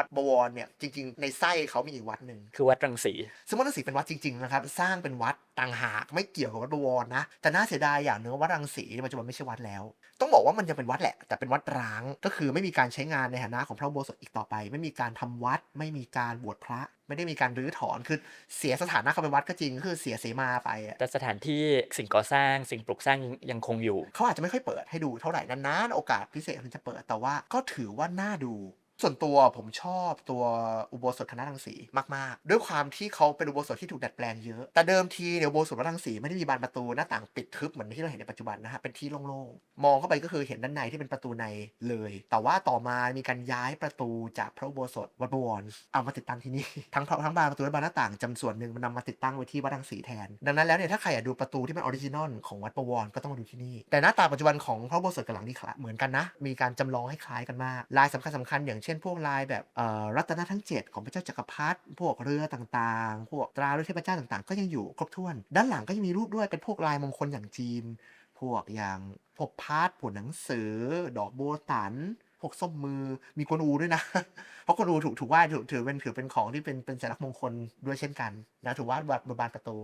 วัดบวรเนี่ยจริง ๆ ในไส้เขามีอีกวัดหนึ่งคือวัดรังสีซึ่งวัดรังสีเป็นวัดจริงๆนะครับสร้างเป็นวัดต่างหากไม่เกี่ยวกับวัดบวรนะ แต่น่าเสียดายอย่างหนึงว่าวัดรังสีในปัจจุบันไม่ใช่วัดแล้ว ต้องบอกว่ามันยังเป็นวัดแหละ แต่เป็นวัดร้างก็คือไม่มีการใช้งานในฐานะของพระอุโบสถอีกต่อไป ไม่มีการทำวัด ไม่มีการบวชพระ ไม่ได้มีการรื้อถอนคือเสียสถานะเขาเป็นวัดก็จริงก็คือเสียเสมาไปอะแต่สถานที่สิ่งก่อสร้างสิ่งปลูกสร้างยังยังคงอยู่ เขาอาจจะไม่ค่อยเปิดให้ดูเท่าไหร่นานๆโอกาสพิเศษถึงจะเปิดแต่ว่าก็ถือว่าน่าดู ส่วนตัวผมชอบตัวอุโบสถคณะรังสีมาก ๆ ด้วยความที่เขาเป็นอุโบสถที่ถูกดัดแปลงเยอะ แต่เดิมทีเนี่ยอุโบสถวัดรังสีไม่ได้มีบานประตูหน้าต่างปิดทึบเหมือนที่เราเห็นในปัจจุบันนะฮะเป็นที่โล่งๆ มองเข้าไปก็คือเห็นด้านในที่เป็นประตูในเลย แต่ว่าต่อมามีการย้ายประตูจากพระอุโบสถวัดบวรเอามาติดตั้งที่นี่ทั้งทั้งบานประตูและบานหน้าต่างจำส่วนหนึ่งมันนำมาติดตั้งไว้ที่วัดรังสีแทน ดังนั้นแล้วเนี่ยถ้าใครอยากดูประตูที่เป็นออริจินอลของวัดบวรก็ต้องมาดูที่นี่ แต่หน้าตาปัจจุบันของพระอุโบสถกับหลังนี้คละเหมือนกันนะ มีการจำลองให้คล้ายกันมากลายสำคัญสำคัญอย่างเช่นพวกลายแบบรัตนทั้ง 7 ของพระเจ้าจักรพรรดิพวกเรือต่างๆ พวกตราด้วยเทพเจ้าต่างๆ ก็ยังอยู่ครบถ้วน ด้านหลังก็ยังมีรูปด้วยเป็นพวกลายมงคลอย่างจีน พวกอย่างพวกพาดผลหนังสือ ดอกโบตัน พวกส้มมือมีกวนอูด้วยนะ เพราะกวนอูถูกถูกไหว้ถูกถือเป็นถือเป็นของที่เป็นเป็นสัญลักษณ์มงคลด้วยเช่นกันนะถูกวาดบนบานประตู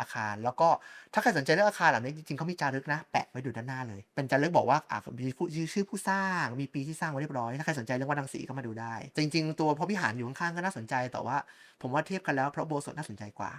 อาคาร แล้วก็ถ้าใครสนใจเรื่องอาคารเหล่านี้จริงๆเขามีจารึกนะ แปะไว้ดูด้านหน้าเลย เป็นจารึกบอกว่าอ่ามีผู้ชื่อผู้สร้างมีปีที่สร้างไว้เรียบร้อยถ้าใครสนใจเรื่องวัดรังสีก็มาดูได้ จริง ๆ ตัวพระวิหารอยู่ข้างๆก็น่าสนใจแต่ว่า ผมว่าเทียบกันแล้วพระโบสถน่าสนใจกว่า